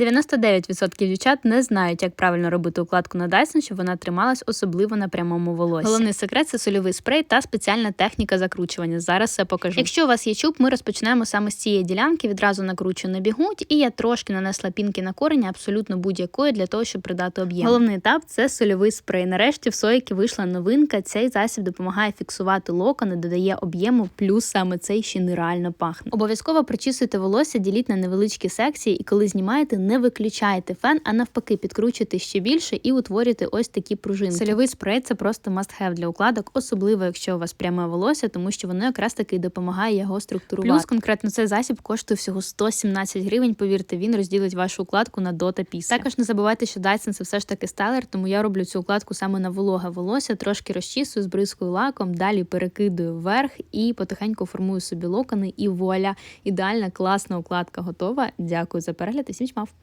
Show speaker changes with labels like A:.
A: 99% дівчат не знають, як правильно робити укладку на Dyson, щоб вона трималась, особливо на прямому волосі. Головний секрет це сольовий спрей та спеціальна техніка закручування. Зараз все покажу. Якщо у вас є чуб, ми розпочнемо саме з цієї ділянки. Відразу накручую на бігуть, і я трошки нанесла пінки на корені, абсолютно будь-якої для того, щоб придати об'єм. Головний етап це сольовий спрей. Нарешті в Сойки вийшла новинка. Цей засіб допомагає фіксувати локони, додає об'єму, плюс саме цей ще нереально пахне. Обов'язково причісуйте волосся, діліть на невеличкі секції, і коли знімаєте, не виключайте фен, а навпаки, підкручуйте ще більше і утворюйте ось такі пружинки. Сольовий спрей це просто must-have для укладок, особливо якщо у вас пряме волосся, тому що воно якраз таки допомагає його структурувати. Плюс конкретно цей засіб коштує всього 117 гривень. Повірте, він розділить вашу укладку на до та після. Також не забувайте, що Dyson це все ж таки стайлер, тому я роблю цю укладку саме на вологе волосся, трошки розчісую, збризкую лаком, далі перекидую вверх і потихеньку формую собі локони. І вуаля, ідеальна класна укладка готова. Дякую за перегляд і всім чмав!